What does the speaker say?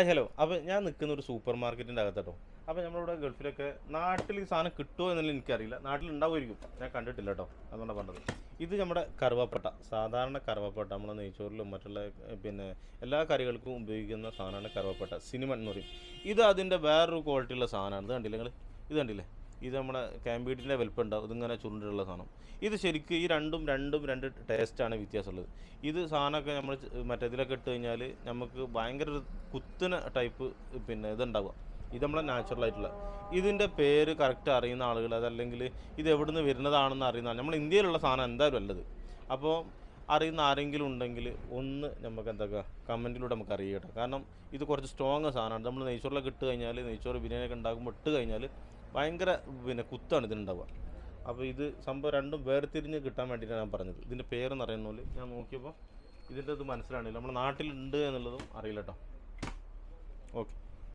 Hi hello. അപ്പോൾ ഞാൻ നിൽക്കുന്ന ഒരു സൂപ്പർ മാർക്കറ്റിന്റെ അകത്തോ അപ്പോൾ നമ്മളിവിടെ ഗൾഫിലൊക്കെ നാട്ടിൽ ഈ സാധനം കിട്ടുമോ എന്നുള്ളത് എനിക്കറിയില്ല. നാട്ടിൽ ഉണ്ടാവുമായിരിക്കും ഞാൻ കണ്ടിട്ടില്ല കേട്ടോ അതുകൊണ്ടാണ് പറഞ്ഞത്. ഇത് നമ്മുടെ കറുവപ്പട്ട. സാധാരണ കറുവപ്പട്ട. നമ്മുടെ നെയ്ച്ചോറിലും മറ്റുള്ള പിന്നെ എല്ലാ കറികൾക്കും ഉപയോഗിക്കുന്ന സാധനമാണ് കറുവപ്പട്ട. സിനിമ എന്ന് പറയും. ഇത് അതിന്റെ വേറൊരു ക്വാളിറ്റിയുള്ള സാധനമാണ്. ഇത് കണ്ടില്ലേ നിങ്ങൾ ഇത് കണ്ടില്ലേ? ഇത് നമ്മുടെ ക്യാമ്പീഡിന്റെ വലുപ്പുണ്ടാവും. ഇതിങ്ങനെ ചുരുണ്ടുള്ള സാധനം. ഇത് ശരിക്കും ഈ രണ്ടും രണ്ടും രണ്ട് ടേസ്റ്റാണ് വ്യത്യാസമുള്ളത്. ഇത് സാധനമൊക്കെ നമ്മൾ മറ്റേ ഇതിലൊക്കെ ഇട്ട് കഴിഞ്ഞാൽ നമുക്ക് ഭയങ്കര ഒരു കുത്തുന്ന ടൈപ്പ് പിന്നെ ഇതുണ്ടാവുക. ഇത് നമ്മളെ നാച്ചുറൽ ആയിട്ടുള്ള. ഇതിന്റെ പേര് കറക്റ്റ് അറിയുന്ന ആളുകൾ അതല്ലെങ്കിൽ ഇത് എവിടുന്ന് വരുന്നതാണെന്ന് അറിയുന്ന നമ്മൾ ഇന്ത്യയിലുള്ള സാധനം എന്തായാലും അല്ലത്. അപ്പോൾ അറിയുന്ന ആരെങ്കിലും ഉണ്ടെങ്കിൽ ഒന്ന് നമുക്ക് എന്താക്കുക കമന്റിലൂടെ നമുക്ക് അറിയട്ടെ കാരണം ഇത് കുറച്ച് സ്ട്രോങ് സാധനമാണ്. നമ്മൾ നെയ്ച്ചോറിലൊക്കെ ഇട്ട് കഴിഞ്ഞാൽ നെയ്ച്ചോറ് ബിരിയാണിയൊക്കെ ഉണ്ടാക്കുമ്പോൾ ഇട്ട് കഴിഞ്ഞാൽ ഭയങ്കര പിന്നെ കുത്താണ് ഇതിനുണ്ടാവുക. അപ്പോൾ ഇത് സംഭവം രണ്ടും വേർതിരിഞ്ഞ് കിട്ടാൻ വേണ്ടിയിട്ടാണ് ഞാൻ പറഞ്ഞത്. ഇതിന്റെ പേരെന്ന് അറിയുന്ന പോലെ ഞാൻ നോക്കിയപ്പോൾ ഇതിന്റെ ഇത് മനസ്സിലാണില്ല നമ്മുടെ നാട്ടിലുണ്ട് എന്നുള്ളതും അറിയില്ല കേട്ടോ. ഓക്കെ